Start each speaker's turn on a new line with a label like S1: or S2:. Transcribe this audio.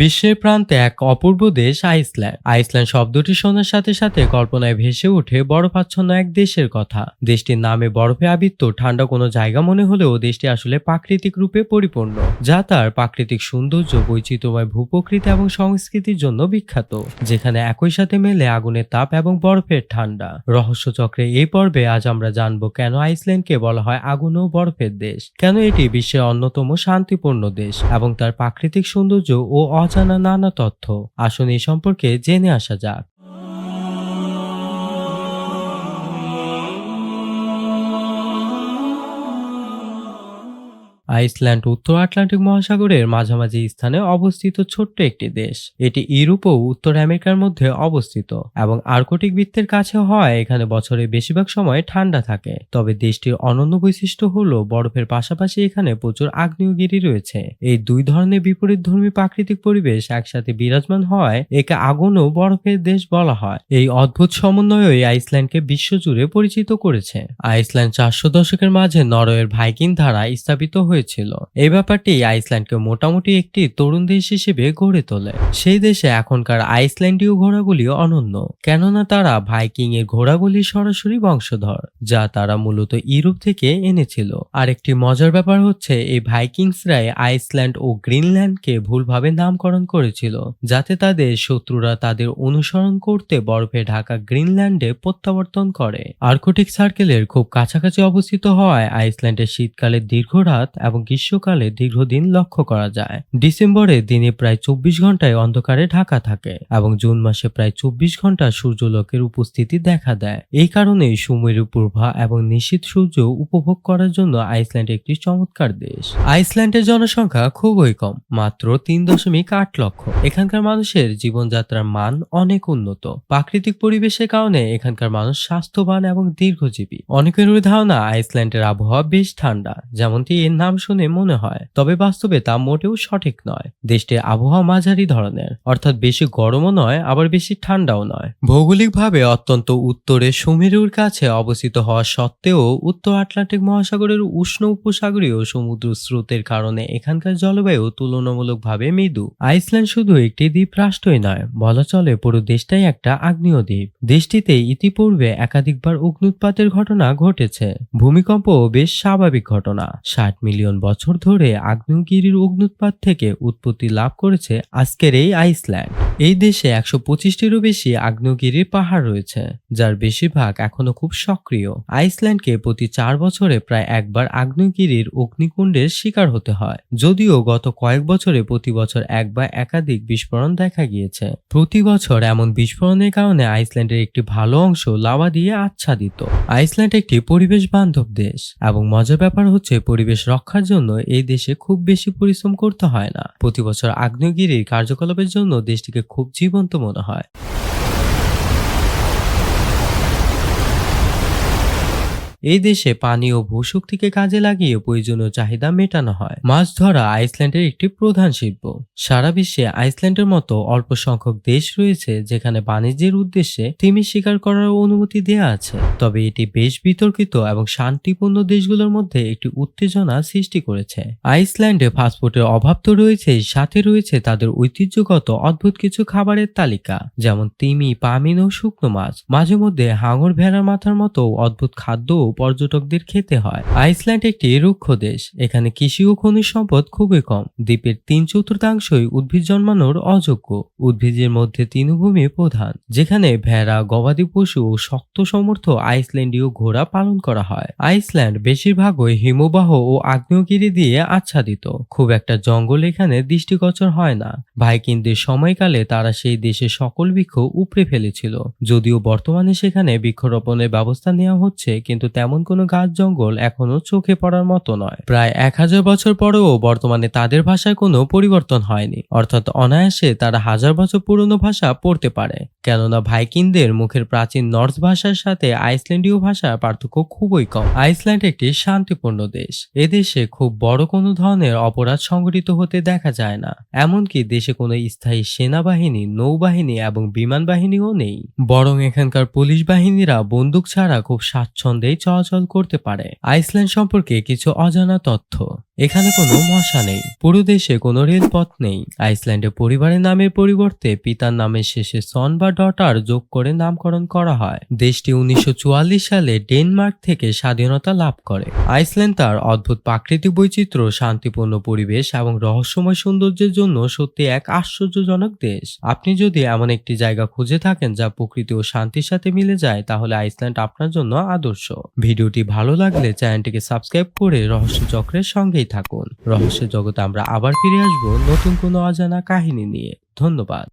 S1: বিশ্বের প্রান্তে এক অপূর্ব দেশ আইসল্যান্ড। আইসল্যান্ড শব্দটি শোনার সাথে সাথে কল্পনায় ভেসে ওঠে বরফাচ্ছন্ন এক দেশের কথা। দেশটির নামে বরফে আবৃত্ত ঠান্ডা কোনো জায়গা মনে হলেও দেশটি আসলে প্রাকৃতিক রূপে পরিপূর্ণ, যা তার প্রাকৃতিক সৌন্দর্য, বৈচিত্র্যময় ভূপ্রকৃতি এবং সংস্কৃতির জন্য বিখ্যাত, যেখানে একই সাথে মেলে আগুনের তাপ এবং বরফের ঠান্ডা। রহস্য চক্রে এই পর্বে আজ আমরা জানব কেন আইসল্যান্ডকে বলা হয় আগুন ও বরফের দেশ, কেন এটি বিশ্বের অন্যতম শান্তিপূর্ণ দেশ এবং তার প্রাকৃতিক সৌন্দর্য ও অজানা নানা তথ্য। আসুন এ সম্পর্কে জেনে আসা যাক। আইসল্যান্ড, উত্তর আটলান্টিক মহাসাগরের মাঝামাঝি স্থানে অবস্থিত ছোট্ট একটি দেশ। এটি ইউরোপ ও উত্তর আমেরিকার মধ্যে অবস্থিত এবং আর্কটিক বৃত্তের কাছে হওয়ায় এখানে বছরের বেশিরভাগ সময় ঠান্ডা থাকে। তবে দেশটির অনন্য বৈশিষ্ট্য হলো বরফের পাশাপাশি এখানে প্রচুর আগ্নেয়গিরি রয়েছে। এই দুই ধরনের বিপরীত ধর্মী প্রাকৃতিক পরিবেশ একসাথে বিরাজমান হওয়ায় একে আগুন ও বরফের দেশ বলা হয়। এই অদ্ভুত সমন্বয়ই আইসল্যান্ডকে বিশ্বজুড়ে পরিচিত করেছে। আইসল্যান্ড চারশো দশকের মাঝে নরওয়ের ভাইকিং ধারা স্থাপিত হয়েছিল। এই ব্যাপারটি আইসল্যান্ডকে মোটামুটি একটি তরুণ দেশ হিসেবে গড়ে তোলে। সেই দেশে এখনকার আইসল্যান্ডীয় ঘোড়াগুলি অনন্য। কেননা তারা ভাইকিং এর ঘোড়াগুলি সরাসরি বংশধর, যা তারা মূলত ইউরোপ থেকে এনেছিল। আর একটি মজার ব্যাপার হচ্ছে, এই ভাইকিংসরাই আইসল্যান্ড ও গ্রিনল্যান্ডকে ভুলভাবে নামকরণ করেছিল, যাতে তাদের শত্রুরা তাদের অনুসরণ করতে বরফে ঢাকা গ্রিনল্যান্ডে প্রত্যাবর্তন করে। আর্কটিক সার্কেলের খুব কাছাকাছি অবস্থিত হওয়ায় আইসল্যান্ডের শীতকালে দীর্ঘ রাত এবং গ্রীষ্মকালে দীর্ঘদিন লক্ষ্য করা যায়। ডিসেম্বরে দিনে প্রায় চব্বিশ ঘন্টায় অন্ধকারে ঢাকা থাকে এবং জুন মাসে প্রায় চব্বিশ ঘণ্টা সূর্যলোকের উপস্থিতি দেখা দেয়। এই কারণেই সুমেরু পূর্বা এবং নিশীত সূর্য উপভোগ করার জন্য আইসল্যান্ড একটি চমৎকার দেশ। আইসল্যান্ডের জনসংখ্যা খুবই কম, মাত্র তিন দশমিক আট লক্ষ। এখানকার মানুষের জীবনযাত্রার মান অনেক উন্নত। প্রাকৃতিক পরিবেশের কারণে এখানকার মানুষ স্বাস্থ্যবান এবং দীর্ঘজীবী। অনেকের ধারণা আইসল্যান্ডের আবহাওয়া বেশ ঠান্ডা, যেমনটি এর নাম শুনে মনে হয়, তবে বাস্তবে তা মোটেও সঠিক নয়। দেশটির আবহাওয়া মাঝারি ধরনের, অর্থাৎ বেশি গরমও নয়, আবার বেশি ঠান্ডাও নয়। ভৌগোলিকভাবে অত্যন্ত উত্তরে সুমেরুর কাছে অবস্থিত হওয়া সত্ত্বেও, উত্তর আটলান্টিক মহাসাগরের উষ্ণ উপসাগরীয় সমুদ্র স্রোতের কারণে এখানকার জলবায়ু তুলনামূলকভাবে মৃদু। আইসল্যান্ড শুধু একটি দ্বীপ রাষ্ট্রই নয়, বলা চলে পুরো দেশটাই একটা আগ্নেয় দ্বীপ। দেশটিতে ইতিপূর্বে একাধিকবার অগ্নুৎপাতের ঘটনা ঘটেছে। ভূমিকম্প বেশ স্বাভাবিক ঘটনা। ষাট মিলিয়ন বছর ধরে আগ্নেয়গিরির অগ্নুৎপাত থেকে উৎপত্তি লাভ করেছে আজকের এই আইসল্যান্ড। এই দেশে একশো পঁচিশটিরও বেশি আগ্নেয়গিরির পাহাড় রয়েছে, যার বেশিরভাগ এখনও খুব সক্রিয়। আইসল্যান্ডকে প্রতি চার বছরে প্রায় একবার আগ্নেয়গিরির অগ্নিকুণ্ডের শিকার হতে হয়, যদিও গত কয়েক বছরে প্রতি বছর এক বা একাধিক বিস্ফোরণ দেখা গিয়েছে। প্রতি বছর এমন বিস্ফোরণের কারণে আইসল্যান্ডের একটি ভালো অংশ লাভা দিয়ে আচ্ছাদিত। আইসল্যান্ড একটি পরিবেশ বান্ধব দেশ, এবং মজার ব্যাপার হচ্ছে পরিবেশ রক্ষার জন্য এই দেশে খুব বেশি পরিশ্রম করতে হয় না। প্রতি বছর আগ্নেয়গিরির কার্যকলাপের জন্য দেশটিকে খুব জীবন্ত মনে হয় এই দেশে পানি ও ভূশক্তিকে কাজে লাগিয়ে প্রয়োজনীয় চাহিদা মেটানো হয়। মাছ ধরা আইসল্যান্ডের একটি প্রধান শিল্প। সারা বিশ্বে আইসল্যান্ডের মতো অল্প সংখ্যক দেশ রয়েছে যেখানে বাণিজ্যের উদ্দেশ্যে তিমি শিকার করার অনুমতি দেওয়া আছে। তবে এটি বেশ বিতর্কিত এবং শান্তিপূর্ণ দেশগুলোর মধ্যে একটি উত্তেজনা সৃষ্টি করেছে। আইসল্যান্ডে ফাস্টফুডের অভাব তো রয়েছে সাথে রয়েছে তাদের ঐতিহ্যগত অদ্ভুত কিছু খাবারের তালিকা, যেমন তিমি, পামিন ও শুকনো মাছ। মাঝে মধ্যে হাঙর ভেড়ার মাথার মতো অদ্ভুত খাদ্য পর্যটকদের খেতে হয়। আইসল্যান্ড একটি রুক্ষ দেশ। এখানে কৃষি ও খনিজ সম্পদ খুবই কম। দ্বীপের তিন চতুর্থাংশই উদ্ভিদ জন্মানোর অযোগ্য। উদ্ভিদের মধ্যে তৃণভূমি প্রধান, যেখানে ভেড়া, গবাদি পশু ও শক্ত সমর্থ আইসল্যান্ডীয় ঘোড়া পালন করা হয়। আইসল্যান্ড বেশিরভাগই হিমবাহ ও আগ্নেয়গিরি দিয়ে আচ্ছাদিত। খুব একটা জঙ্গল এখানে দৃষ্টিগোচর হয় না। ভাইকিনদের সময়কালে তারা সেই দেশে সকল বৃক্ষ উপড়ে ফেলেছিল। যদিও বর্তমানে সেখানে বৃক্ষরোপণের ব্যবস্থা নেওয়া হচ্ছে, কিন্তু তেমন কোনো গাছ জঙ্গল এখনও চোখে পড়ার মতো নয়। প্রায় এক হাজার বছর পরেও বর্তমানে তাদের ভাষায় কোনো পরিবর্তন হয়নি। অর্থাৎ অনায়াসে তারা হাজার বছর পুরনো ভাষা পড়তে পারে। কেননা ভাইকিনদের মুখের প্রাচীন নর্থ ভাষার সাথে আইসল্যান্ডীয় ভাষার পার্থক্য খুবই কম। আইসল্যান্ড একটি শান্তিপূর্ণ দেশ। এদেশে খুব বড় কোনো ধরনের অপরাধ সংঘটিত হতে দেখা যায় না। এমনকি দেশে কোনো স্থায়ী সেনাবাহিনী, নৌবাহিনী এবং বিমান বাহিনীও নেই। বরং এখানকার পুলিশ বাহিনীরা বন্দুক ছাড়া খুব স্বাচ্ছন্দ্যেই চলা। চলাচল করতে পারে। আইসল্যান্ড সম্পর্কে কিছু অজানা তথ্য। এখানে কোনো মশা নেই। পুরো দেশে কোনো রেলপথ নেই। আইসল্যান্ডে পরিবারের নামের পরিবর্তে পিতার নামের শেষে সন বা ডটার যোগ করে নামকরণ করা হয়। দেশটি উনিশশো সালে ডেনমার্ক থেকে স্বাধীনতা লাভ করে। আইসল্যান্ড তার অদ্ভুত প্রাকৃতিক বৈচিত্র্য, শান্তিপূর্ণ পরিবেশ এবং রহস্যময় সৌন্দর্যের জন্য সত্যি এক আশ্চর্যজনক দেশ। আপনি যদি এমন একটি জায়গা খুঁজে থাকেন যা প্রকৃতি ও শান্তির সাথে মিলে যায়, তাহলে আইসল্যান্ড আপনার জন্য আদর্শ। ভিডিওটি ভালো লাগলে চ্যানেলটিকে সাবস্ক্রাইব করে রহস্য চক্রের সঙ্গেই থাকুন। রহস্য জগতে আমরা আবার ফিরে আসব নতুন কোনো অজানা কাহিনী নিয়ে। ধন্যবাদ।